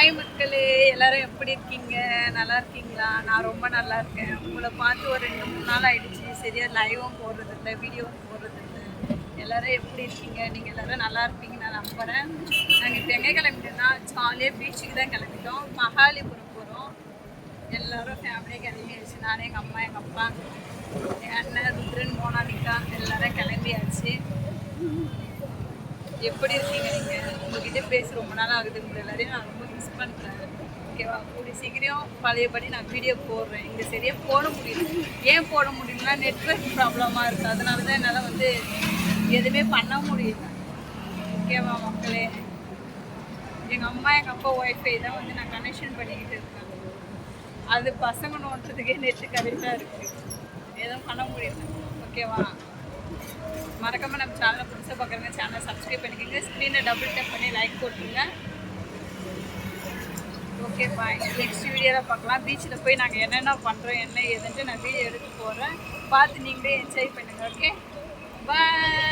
Hi மக்களே எல்லாரும் எப்படி இருக்கீங்க? நல்லா இருக்கீங்களா? நான் ரொம்ப நல்லா இருக்கேன். உங்களை பார்த்து ஒரு ரெண்டு மூணு நாள் ஆயிடுச்சு. சரியா லைவும் போடுறது இல்லை வீடியோவும் போடுறது இல்லை. எல்லாரும் எப்படி இருக்கீங்க? நீங்கள் எல்லாரும் நல்லா இருப்பீங்க நான் நம்புகிறேன் நாங்கள் இப்போ எங்கே கிளம்பிட்டோம்னா ஜாலியாக பீச்சுக்கு தான் கிளம்பிட்டோம். மகாலிபுரம் போகிறோம் எல்லாரும் ஃபேமிலியாக ஆயிடுச்சு. நானே எங்கள் அம்மா எங்கள் அப்பா. எப்படி இருக்கீங்க நீங்க? உங்ககிட்ட பேசி ரொம்ப நாள் ஆகுது உங்களை எல்லாரையும் நான் ரொம்ப மிஸ் பண்றேன். ஓகேவா கூடி சீக்கிரம் பழையபடி நான் வீடியோ போடுறேன். இங்க சரியா போட முடியல. ஏன் போட முடியலன்னா நெட்ஒர்க் ப்ராப்ளமா இருக்கு. அதனால தான் என்னால் வந்து எதுவுமே பண்ண முடியல. ஓகேவா மக்களே? எங்க அம்மா எங்க அப்பா ஒய்ஃபை தான் வந்து நான் கனெக்ஷன் பண்ணிக்கிட்டு இருக்கேன். அது பசங்க நோட்டுறதுக்கே நெட்டு கரெக்டாக இருக்கு. எதுவும் பண்ண முடியல. ஓகேவா மறக்காம நம்ம சேனலை புதுசாக பார்க்குறேங்க சேனலை சப்ஸ்கிரைப் பண்ணிக்கோங்க. ஸ்க்ரீனை டபுள் டேப் பண்ணி லைக் போட்டுருங்க. ஓகே பாய் நெக்ஸ்ட் வீடியோவில் பார்க்கலாம். பீச்சில் போய் நாங்கள் என்னென்ன பண்ணுறோம் என்ன ஏதுன்ட்டு நான் வீடியோ எடுத்து போகிறேன் பார்த்து நீங்களே என்ஜாய் பண்ணுங்கள் ஓகே பாய்